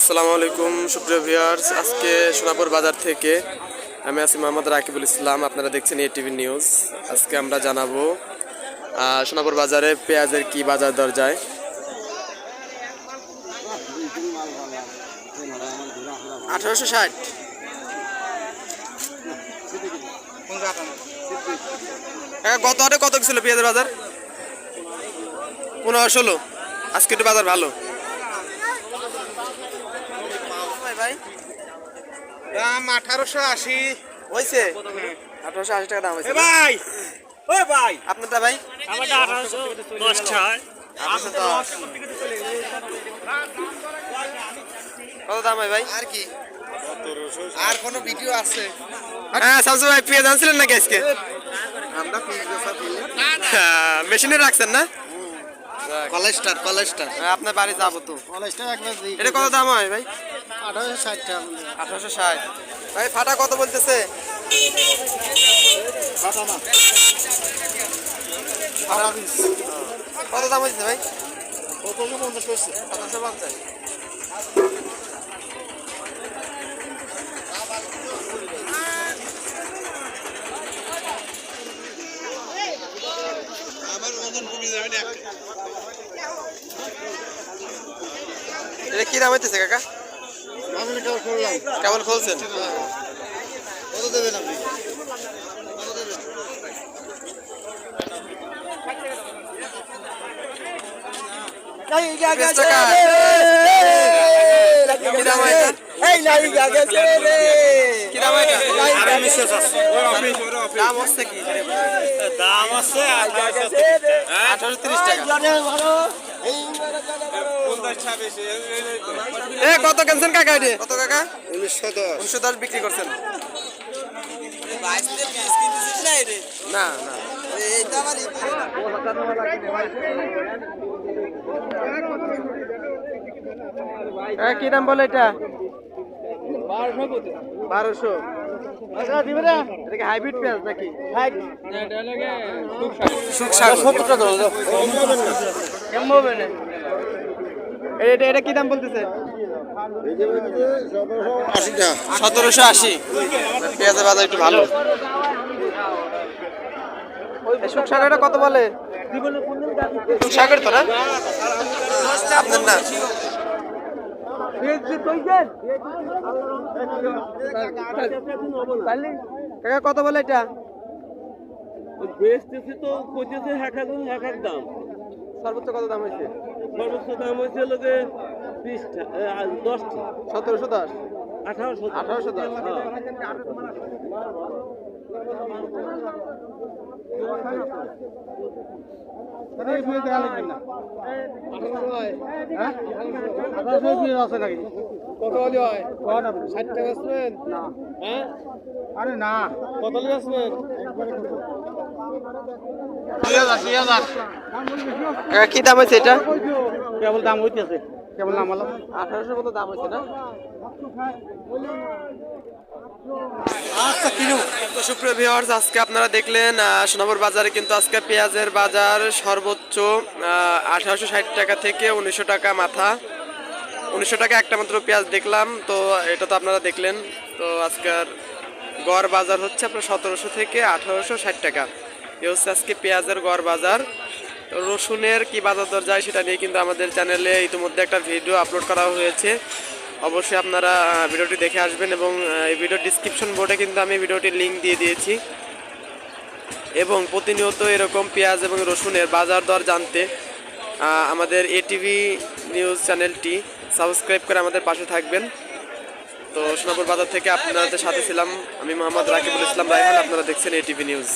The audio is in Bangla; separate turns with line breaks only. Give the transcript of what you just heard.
আসসালামু আলাইকুম, সুপ্রিয় ভিউয়ার্স। আজকে সোনাপুর বাজার থেকে আমি আছি মোহাম্মদ রাকিবুল ইসলাম। আপনারা দেখছেন এ টিভি নিউজ আজকে আমরা জানাব সোনাপুর বাজারে পেঁয়াজের কি বাজার দর যায় আঠারোশো ষাট। গত হাটে কত ছিল পেঁয়াজের বাজার? পনেরো ষোলো। আজকে একটু বাজার ভালো ভাই
দাম আঠারোশো আশি।
হয়েছে আঠারোশো আশি টাকা দাম হয়েছে
ভাই! ও ভাই!
আপনারটা ভাই?
আমারটা আঠারোশো
কত দাম হয় ভাই?
আর কি? আর কোন ভিডিও আছে?
হ্যাঁ শামসু ভাই পেঁয়াজ আনছিলেন নাকি আজকে?
আমরা
মেশিনে রাখছেন না?
কলেজটার
হ্যাঁ, আপনার বাড়ি যাব তো।
কলেজটার একবার
এটা কত দাম হয় ভাই?
আঠারোশো ষাট টাকা।
আঠারোশো ষাট। ভাই ফাটা কত বলতেছে? কত দাম হয়েছে ভাই?
কতশো পঞ্চাশ করছে
সতেরোশো পঞ্চাশ। এটা কি দাম হইতেছে কাকা?
কেবল
কেমন খুলছেন
কত দেবেন আপনি?
বিশ টাকা কি দাম হয় এটা? কি দাম হয় এটা? দাম হচ্ছে কি?
দাম আছে
আঠারোশো তিরিশ টাকা। এ কত কেনছেন কাকা এটা? কত কাকা?
উনিশশো দশ।
উনিশশো দশ বিক্রি করছেন। না না। হ্যাঁ কি দাম বলে এটা? বারোশো। কি হাইব্রিড পেঁয়াজ নাকি? এটা এটা কি দাম বলতেছে? সতেরোশো আশি। পেঁয়াজের বাজার একটু ভালো। কত বলে? সাগর তো না? আপনার না? কাকা কত বলে এটা?
বেচতেছে তো এক এক এক দাম।
সর্বোচ্চ কত দাম হয়েছে
সর্বোচ্চ দাম হয়েছে লোকে বিশটা দশটা
সতেরোশো দশ
আঠারোশো
আঠারোশো দশ
কত হলে হয়? ষাট টাকা বেচবেন হ্যাঁ?
আরে না।
কত হলে
কাকা কি দাম হয়েছে এটা?
কেবল দাম হইতেছে। কেবল নাম হলো।
আঠারোশোর মতো দাম হয়েছে না? তো সুপ্রিয় ভিউয়ার্স আজকে আপনারা দেখলেন সোনাপুর বাজারে কিন্তু আজকে পেঁয়াজের বাজার সর্বোচ্চ আঠারোশো ষাট টাকা থেকে উনিশশো টাকা মাথা। উনিশশো টাকা একটা মাত্র পেঁয়াজ দেখলাম, তো এটা তো আপনারা দেখলেন। তো আজকের গড় বাজার হচ্ছে আপনার সতেরোশো থেকে আঠারোশো ষাট টাকা। এ হচ্ছে আজকে পেঁয়াজের গড় বাজার। রসুনের কি বাজার দর যায় সেটা নিয়ে কিন্তু আমাদের চ্যানেলে ইতিমধ্যে একটা ভিডিও আপলোড করা হয়েছে। অবশ্যই আপনারা ভিডিওটি দেখে আসবেন এবং এই ভিডিওর ডিসক্রিপশন বোর্ডে কিন্তু আমি ভিডিওটির লিঙ্ক দিয়ে দিয়েছি। এবং প্রতিনিয়ত এরকম পেঁয়াজ এবং রসুনের বাজার দর জানতে আমাদের এটিভি নিউজ চ্যানেলটি সাবস্ক্রাইব করে আমাদের পাশে থাকবেন। তো সোনাপুর বাজার থেকে আপনাদের সাথে ছিলাম আমি মোহাম্মদ রাকিবুল ইসলাম রায়হান, আপনারা দেখছেন এটিভি নিউজ।